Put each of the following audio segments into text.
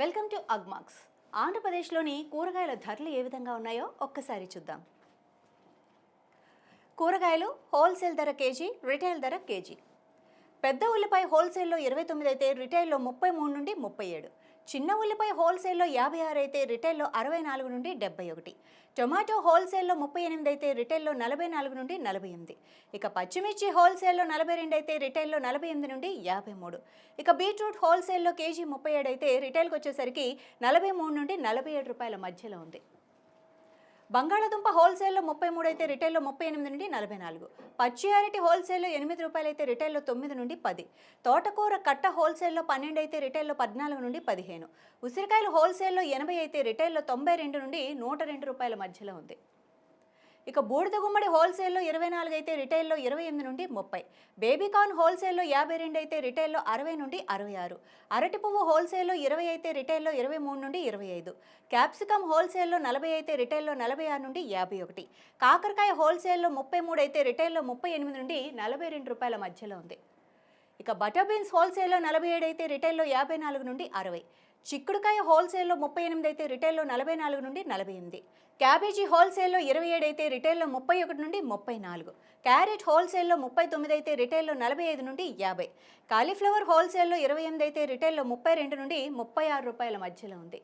Welcome to Agmax. ఆంధ్రప్రదేశ్లోని కూరగాయల ధరలు ఏ విధంగా ఉన్నాయో ఒక్కసారి చూద్దాం. కూరగాయలు హోల్సేల్ ధర కేజీ రిటైల్ ధర కేజీ. పెద్ద ఉల్లిపాయ హోల్సేల్లో ఇరవై తొమ్మిది అయితే రిటైల్లో ముప్పై మూడు నుండి ముప్పై ఏడు. చిన్న ఉల్లిపాయ హోల్సేల్లో యాభై ఆరు అయితే రిటైల్లో అరవై నాలుగు నుండి డెబ్బై ఒకటి. టొమాటో హోల్సేల్లో ముప్పై ఎనిమిది అయితే రిటైల్లో నలభై నాలుగు నుండి నలభై ఎనిమిది. ఇక పచ్చిమిర్చి హోల్సేల్లో నలభై రెండు అయితే రిటైల్లో నలభై ఎనిమిది నుండి యాభై మూడు. ఇక బీట్రూట్ హోల్సేల్లో కేజీ ముప్పై ఏడు అయితే రిటైల్కి వచ్చేసరికి నలభై మూడు నుండి నలభై ఏడు రూపాయల మధ్యలో ఉంది. బంగాళాదుంప హోల్సేల్లో ముప్పై మూడు అయితే రిటైల్లో ముప్పై ఎనిమిది నుండి నలభై నాలుగు. పచ్చి అరటి హోల్సేల్లో ఎనిమిది రూపాయలు అయితే రిటైల్లో తొమ్మిది నుండి పది. తోటకూర కట్ట హోల్సేల్లో పన్నెండు అయితే రిటైల్లో పద్నాలుగు నుండి పదిహేను. ఉసిరికాయలు హోల్సేల్లో ఎనభై అయితే రిటైల్లో తొంభై రెండు నుండి నూట రెండు రూపాయల మధ్యలో ఉంది. ఇక బూడిద గుమ్మడి హోల్సేల్లో ఇరవై నాలుగు అయితే రిటైల్లో ఇరవై ఎనిమిది నుండి ముప్పై. బేబీకాన్ హోల్సేల్లో యాభై రెండు అయితే రిటైల్లో అరవై నుండి అరవై ఆరు. అరటి పువ్వు హోల్సేల్లో ఇరవై అయితే రిటైల్లో ఇరవై మూడు నుండి ఇరవై ఐదు. క్యాప్సికమ్ హోల్సేల్లో నలభై అయితే రిటైల్లో నలభై ఆరు నుండి యాభై ఒకటి. కాకరకాయ హోల్సేల్లో ముప్పై మూడు అయితే రిటైల్లో ముప్పై ఎనిమిది నుండి నలభై రెండు రూపాయల మధ్యలో ఉంది. ఇక బటర్ బీన్స్ హోల్సేల్లో నలభై ఏడు అయితే రిటైల్లో యాభై నాలుగు నుండి అరవై. చిక్కుడుకాయ హోల్సేల్లో ముప్పై ఎనిమిది అయితే రిటైల్లో నలభై నాలుగు నుండి నలభై ఎనిమిది క్యాబేజీ హోల్సేల్లో ఇరవై ఏడు అయితే రిటైల్లో ముప్పై ఒకటి నుండి ముప్పై నాలుగు క్యారెట్ హోల్సేల్లో ముప్పై తొమ్మిది అయితే రిటైల్లో నలభై ఐదు నుండి యాభై. కాలీఫ్లవర్ హోల్సేల్లో ఇరవై ఎనిమిది అయితే రిటైల్లో ముప్పై రెండు నుండి ముప్పై ఆరు రూపాయల మధ్యలో ఉంది.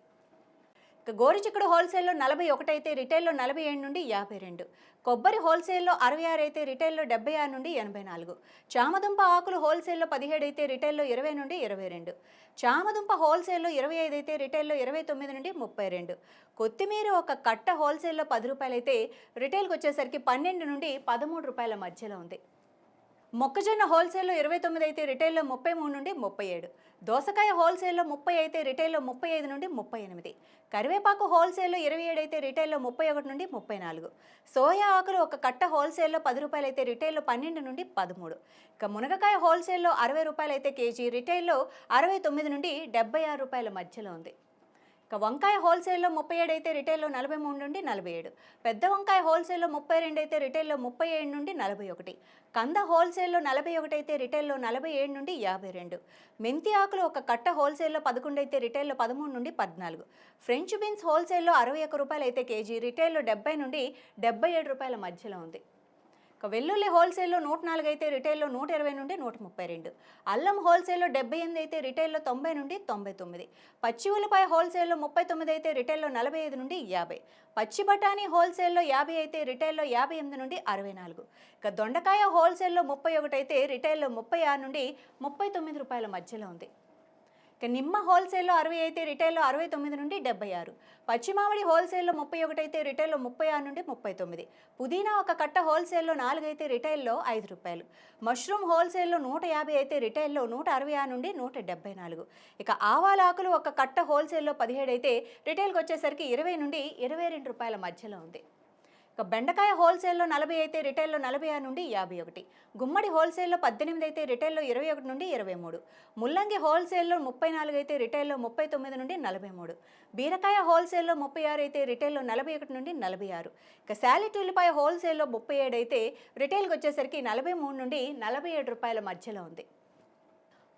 గోరు గోరుచిక్కుడు హోల్సేల్లో నలభై ఒకటి అయితే రిటైల్లో నలభై ఏడు నుండి యాభై రెండు. కొబ్బరి హోల్సేల్లో అరవై ఆరు అయితే రిటైల్లో డెబ్బై ఆరు నుండి ఎనభై నాలుగు. చామదుంప ఆకులు హోల్సేల్లో పదిహేడు అయితే రిటైల్లో ఇరవై నుండి ఇరవై రెండు. చామదుంప హోల్సేల్లో ఇరవై ఐదు అయితే రిటైల్లో ఇరవై తొమ్మిది నుండి ముప్పై రెండు. కొత్తిమీర ఒక కట్ట హోల్సేల్లో పది రూపాయలు అయితే రిటైల్కి వచ్చేసరికి పన్నెండు నుండి పదమూడు రూపాయల మధ్యలో ఉంది. మొక్కజొన్న హోల్సేల్లో ఇరవై తొమ్మిది అయితే రిటైల్లో ముప్పై మూడు నుండి ముప్పై ఏడు. దోసకాయ హోల్సేల్లో ముప్పై అయితే రిటైల్లో ముప్పై ఐదు నుండి ముప్పై ఎనిమిది. కరివేపాకు హోల్సేల్లో ఇరవై ఏడు అయితే రిటైల్లో ముప్పై ఒకటి నుండి ముప్పై నాలుగు. సోయా ఆకులు ఒక కట్ట హోల్సేల్లో పది రూపాయలు అయితే రిటైల్లో పన్నెండు నుండి పదమూడు. ఇక మునగకాయ హోల్సేల్లో అరవై రూపాయలు అయితే కేజీ రిటైల్లో అరవై తొమ్మిది నుండి డెబ్బై ఆరు రూపాయల మధ్యలో ఉంది. వంకాయ హోల్సేల్లో ముప్పై ఏడు అయితే రిటైల్లో నలభై మూడు నుండి నలభై ఏడు. పెద్ద వంకాయ హోల్సేల్లో ముప్పై రెండు అయితే రిటైల్లో ముప్పై ఏడు నుండి నలభై ఒకటి. కంద హోల్సేల్లో నలభై ఒకటి అయితే రిటైల్లో నలభై ఏడు నుండి యాభై రెండు. మెంతి ఆకులు ఒక కట్ట హోల్సేల్లో పదకొండు అయితే రిటైల్లో పదమూడు నుండి పద్నాలుగు. ఫ్రెంచ్ బీన్స్ హోల్సేల్లో అరవై ఒక్క రూపాయలు అయితే కేజీ రిటైల్లో డెబ్బై నుండి డెబ్బై ఏడు రూపాయల మధ్యలో ఉంది. ఇక వెల్లుల్లి హోల్సేల్లో నూట నాలుగు అయితే రిటైల్లో నూట ఇరవై నుండి నూట ముప్పై రెండు. అల్లం హోల్సేల్లో డెబ్బై ఎనిమిది అయితే రిటైల్లో తొంభై నుండి తొంభై తొమ్మిది. పచ్చి ఉల్లిపాయ హోల్సేల్లో ముప్పై తొమ్మిది అయితే రిటైల్లో నలభై ఐదు నుండి యాభై. పచ్చి బఠానీ హోల్సేల్లో యాభై అయితే రిటైల్లో యాభై ఎనిమిది నుండి అరవై నాలుగు. ఇక దొండకాయ హోల్సేల్లో ముప్పై ఒకటి అయితే రిటైల్లో ముప్పై ఆరు నుండి ముప్పై తొమ్మిది రూపాయల మధ్యలో ఉంది. నిమ్మ హోల్సేల్లో అరవై అయితే రిటైల్లో అరవై తొమ్మిది నుండి డెబ్బై ఆరు. పచ్చిమామిడి హోల్సేల్లో ముప్పై ఒకటి అయితే రిటైల్లో ముప్పై ఆరు నుండి ముప్పై తొమ్మిది. పుదీనా ఒక కట్ట హోల్సేల్లో నాలుగు అయితే రిటైల్లో ఐదు రూపాయలు. మష్రూమ్ హోల్సేల్లో నూట యాభై అయితే రిటైల్లో నూట అరవై ఆరు నుండి నూట డెబ్బై నాలుగు. ఇక ఆవాల ఆకులు ఒక కట్ట హోల్సేల్లో పదిహేడు అయితే రిటైల్కి వచ్చేసరికి ఇరవై నుండి ఇరవై రెండు రూపాయల మధ్యలో ఉంది. ఇక బెండకాయ హోల్సేల్లో నలభై అయితే రిటైల్లో నలభై ఆరు నుండి యాభై ఒకటి. గుమ్మడి హోల్సేల్లో పద్దెనిమిది అయితే రిటైల్లో ఇరవై ఒకటి నుండి ఇరవై మూడు. ముల్లంగి హోల్సేల్లో ముప్పై నాలుగు అయితే రిటైల్లో ముప్పై తొమ్మిది నుండి నలభై మూడు. బీరకాయ హోల్సేల్లో ముప్పై ఆరు అయితే రిటైల్లో నలభై ఒకటి నుండి నలభై ఆరు. ఇక శాలిట్ ఉల్లిపాయ హోల్సేల్లో ముప్పై ఏడు అయితే రిటైల్కి వచ్చేసరికి నలభై మూడు నుండి నలభై ఏడు రూపాయల మధ్యలో ఉంది.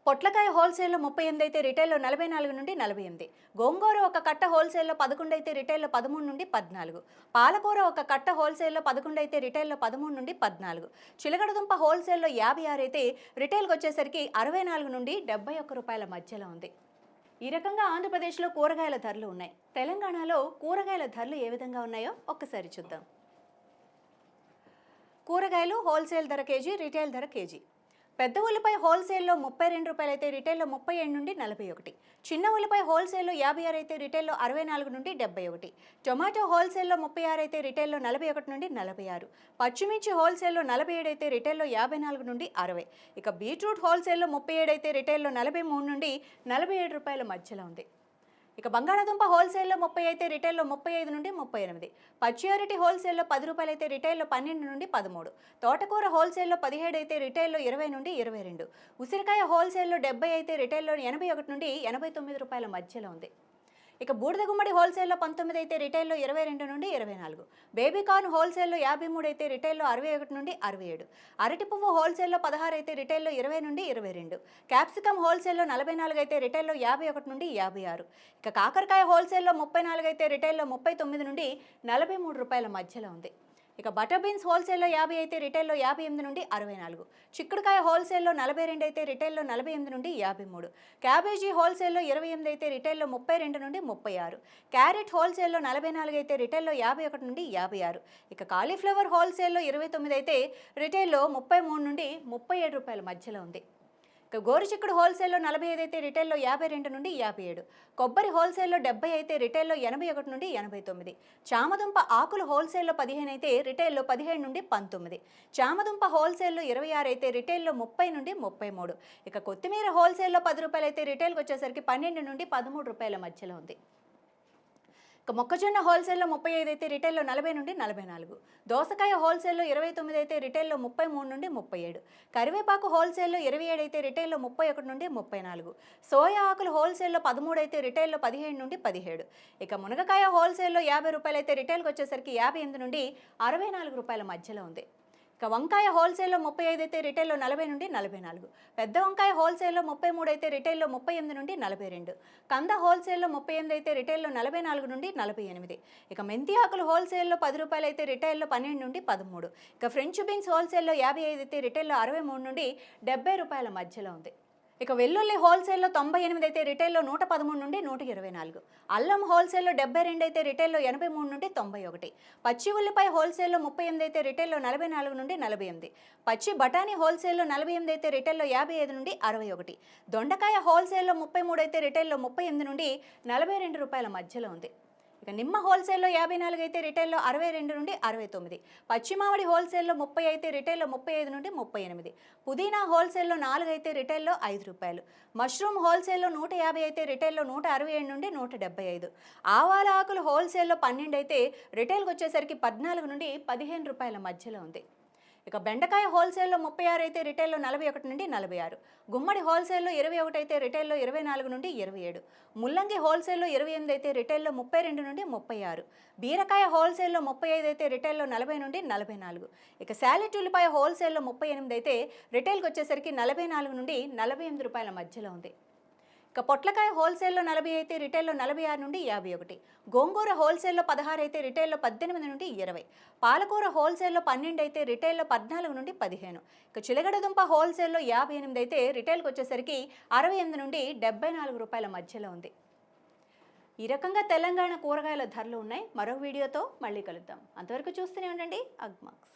పొట్లకాయ హోల్సేల్లో ముప్పై ఎనిమిది అయితే రిటైల్లో నలభై నాలుగు నుండి నలభై ఎనిమిది. గోంగూర ఒక కట్ట హోల్సేల్లో పదకొండు అయితే రిటైల్లో పదమూడు నుండి పద్నాలుగు. పాలకూర ఒక కట్ట హోల్సేల్లో పదకొండు అయితే రిటైల్లో పదమూడు నుండి పద్నాలుగు. చిలకడదుంప హోల్సేల్లో యాభై ఆరు అయితే రిటైల్కి వచ్చేసరికి అరవై నాలుగు నుండి డెబ్బై ఒక్క రూపాయల మధ్యలో ఉంది. ఈ రకంగా ఆంధ్రప్రదేశ్లో కూరగాయల ధరలు ఉన్నాయి. తెలంగాణలో కూరగాయల ధరలు ఏ విధంగా ఉన్నాయో ఒక్కసారి చూద్దాం. కూరగాయలు హోల్సేల్ ధర కేజీ రిటైల్ ధర కేజీ. పెద్ద ఉల్లిపాయ హోల్సేల్లో ముప్పై రెండు రూపాయలు అయితే రిటైల్లో ముప్పై ఏడు నుండి నలభై ఒకటి. చిన్న ఉల్లిపాయ హోల్సేల్లో యాభై ఆరు అయితే రిటైల్లో అరవై నాలుగు నుండి డెబ్బై ఒకటి. టొమాటో హోల్సేల్లో ముప్పై ఆరు అయితే రిటైల్లో నలభై ఒకటి నుండి నలభై ఆరు. పచ్చిమిర్చి హోల్సేల్లో నలభై ఏడు అయితే రిటైల్లో యాభై నాలుగు నుండి అరవై. ఇక బీట్రూట్ హోల్సేల్లో ముప్పై ఏడు అయితే రిటైల్లో నలభై మూడు నుండి నలభై ఏడు రూపాయల మధ్యలో ఉంది. ఇక బంగాళాదుంప హోల్సేల్లో ముప్పై అయితే రిటైల్లో ముప్పై ఐదు నుండి ముప్పై ఎనిమిది. పచ్యూరిటీ హోల్సేల్లో పది రూపాయలు అయితే రిటైల్లో పన్నెండు నుండి పదమూడు. తోటకూర హోల్సేల్లో పదిహేడు అయితే రిటైల్లో ఇరవై నుండి ఇరవై రెండు. ఉసిరికాయ హోల్సేల్లో డెబ్బై అయితే రిటైల్లో ఎనభై ఒకటి నుండి ఎనభై తొమ్మిది రూపాయల మధ్యలో ఉంది. ఇక బూడిద గుమ్మడి హోల్సేల్లో పంతొమ్మిది అయితే రిటైల్లో ఇరవై రెండు నుండి ఇరవై నాలుగు. బేబీ కార్న్ హోల్సేల్లో యాభై మూడు అయితే రిటైల్లో అరవై ఒకటి నుండి అరవై ఏడు. అరటి పువ్వు హోల్సేల్లో పదహారు అయితే రిటైల్లో ఇరవై నుండి ఇరవై రెండు. క్యాప్సికమ్ హోల్సేల్లో నలభై నాలుగు అయితే రిటైల్లో యాభై ఒకటి నుండి యాభై ఆరు. ఇక కాకరకాయ హోల్సేల్లో ముప్పై నాలుగు అయితే రిటైల్లో ముప్పై తొమ్మిది నుండి నలభై మూడు రూపాయల మధ్యలో ఉంది. ఇక బటర్ బీన్స్ హోల్సేల్లో యాభై అయితే రిటైల్లో యాభై ఎనిమిది నుండి అరవై నాలుగు. చిక్కుడుకాయ హోల్సేల్లో నలభై రెండు అయితే రిటైల్లో నలభై ఎనిమిది నుండి యాభై మూడు. క్యాబేజీ హోల్సేల్లో ఇరవై ఎనిమిది అయితే రిటైల్లో ముప్పై రెండు నుండి ముప్పై ఆరు. క్యారెట్ హోల్సేల్లో నలభై నాలుగు అయితే రిటైల్లో యాభై ఒకటి నుండి యాభై ఆరు. ఇక కాలీఫ్లవర్ హోల్సేల్లో ఇరవై తొమ్మిది అయితే రిటైల్లో ముప్పై మూడు నుండి ముప్పై ఏడు రూపాయల మధ్యలో ఉంది. గోరుచిక్కుడు హోల్సేల్లో నలభై ఐదు అయితే రిటైల్లో యాభై రెండు నుండి యాభై ఏడు. కొబ్బరి హోల్సేల్లో డెబ్బై అయితే రిటైల్లో ఎనభై ఒకటి నుండి ఎనభై తొమ్మిది. చామదుంప ఆకులు హోల్సేల్లో పదిహేను అయితే రిటైల్లో పదిహేడు నుండి పంతొమ్మిది. చామదుంప హోల్సేల్లో ఇరవై ఆరు అయితే రిటైల్లో ముప్పై నుండి ముప్పై మూడు. ఇక కొత్తిమీర హోల్సేల్లో పది రూపాయలు అయితే రిటైల్కి వచ్చేసరికి పన్నెండు నుండి పదమూడు రూపాయల మధ్యలో ఉంది. మొక్కజొన్న హోల్సేల్లో ముప్పై ఐదు అయితే రిటైల్లో నలభై నుండి నలభై నాలుగు. దోసకాయ హోల్సేల్లో ఇరవై తొమ్మిది అయితే రిటైల్లో ముప్పై మూడు నుండి ముప్పై ఏడు. కరివేపాకు హోల్సేల్లో ఇరవై ఏడు అయితే రిటైల్లో ముప్పై ఒకటి నుండి ముప్పై నాలుగు. సోయా ఆకులు హోల్సేల్లో పదమూడు అయితే రిటైల్లో పదిహేడు నుండి పదిహేడు. ఇక మునగకాయ హోల్సేల్లో యాభై రూపాయలు అయితే రిటైల్కి వచ్చేసరికి యాభై ఎనిమిది నుండి అరవై నాలుగు రూపాయల మధ్యలో ఉంది. ఇక వంకాయ హోల్సేల్లో ముప్పై ఐదు అయితే రిటైల్లో నలభై నుండి నలభై నాలుగు. పెద్ద వంకాయ హోల్సేల్లో ముప్పై మూడు అయితే రిటైల్లో ముప్పై ఎనిమిది నుండి నలభై రెండు. కంద హోల్సేల్లో ముప్పై ఎనిమిది అయితే రిటైల్లో నలభై నాలుగు నుండి నలభై ఎనిమిది. ఇక మెంతి ఆకులు హోల్సేల్లో పది రూపాయలు అయితే రిటైల్లో పన్నెండు నుండి పదమూడు. ఇక ఫ్రెంచ్ బీన్స్ హోల్సేల్లో యాభై ఐదు అయితే రిటైల్లో అరవై మూడు నుండి డెబ్బై రూపాయల మధ్యలో ఉంది. ఇక వెల్లుల్లి హోల్సేల్లో తొంభై ఎనిమిది అయితే రిటైల్లో నూట పదమూడు నుండి నూట ఇరవై నాలుగు. అల్లం హోల్సేల్లో డెబ్బై రెండు అయితే రిటైల్లో ఎనభై మూడు నుండి తొంభై ఒకటి. పచ్చి ఉల్లిపాయ హోల్సేల్లో ముప్పై ఎనిమిది అయితే రిటైల్లో నలభై నాలుగు నుండి నలభై ఎనిమిది. పచ్చి బఠానీ హోల్సేల్లో నలభై ఎనిమిది అయితే రిటైల్లో యాభై ఐదు నుండి అరవై ఒకటి. దొండకాయ హోల్సేల్లో ముప్పై మూడు అయితే రిటైల్లో ముప్పై ఎనిమిది నుండి నలభై రెండు రూపాయల మధ్యలో ఉంది. ఇక నిమ్మ హోల్సేల్లో యాభై నాలుగు అయితే రిటైల్లో అరవై రెండు నుండి అరవై తొమ్మిది పశ్చిమావడి హోల్సేల్లో ముప్పై అయితే రిటైల్లో ముప్పై ఐదు నుండి ముప్పై ఎనిమిది పుదీనా హోల్సేల్లో నాలుగు అయితే రిటైల్లో ఐదు రూపాయలు. మష్రూమ్ హోల్సేల్లో నూట యాభై అయితే రిటైల్లో నూట అరవై ఏడు నుండి నూట డెబ్బై ఐదు ఆవాల ఆకులు హోల్సేల్లో పన్నెండు అయితే రిటైల్కి వచ్చేసరికి పద్నాలుగు నుండి పదిహేను రూపాయల మధ్యలో ఉంది. ఇక బెండకాయ హోల్సేల్లో ముప్పై ఆరు అయితే రిటైల్లో నలభై ఒకటి నుండి నలభై ఆరు. గుమ్మడి హోల్సేల్లో ఇరవై ఒకటి అయితే రిటైల్లో ఇరవై నాలుగు నుండి ఇరవై ఏడు. ముల్లంగి హోల్సేల్లో ఇరవై ఎనిమిది అయితే రిటైల్లో ముప్పై రెండు నుండి ముప్పై ఆరు. బీరకాయ హోల్సేల్లో ముప్పై ఐదు అయితే రిటైల్లో నలభై నుండి నలభై నాలుగు. ఇక శాలెట్ ఉల్లిపాయ హోల్సేల్లో ముప్పై ఎనిమిది అయితే రిటైల్కి వచ్చేసరికి నలభై నాలుగు నుండి నలభై ఎనిమిది రూపాయల మధ్యలో ఉంది. ఇక పొట్లకాయ హోల్సేల్లో నలభై అయితే రిటైల్లో నలభై ఆరు నుండి యాభై ఒకటి. గోంగూర హోల్సేల్లో పదహారు అయితే రిటైల్లో పద్దెనిమిది నుండి ఇరవై. పాలకూర హోల్సేల్లో పన్నెండు అయితే రిటైల్లో పద్నాలుగు నుండి పదిహేను. ఇక చిలగడ దుంప హోల్సేల్లో యాభై ఎనిమిది అయితే రిటైల్కి వచ్చేసరికి అరవై ఎనిమిది నుండి డెబ్బై నాలుగు రూపాయల మధ్యలో ఉంది. ఈ రకంగా తెలంగాణ కూరగాయల ధరలు ఉన్నాయి. మరో వీడియోతో మళ్ళీ కలుద్దాం. అంతవరకు చూస్తూనే ఉండండి. అగ్మాక్స్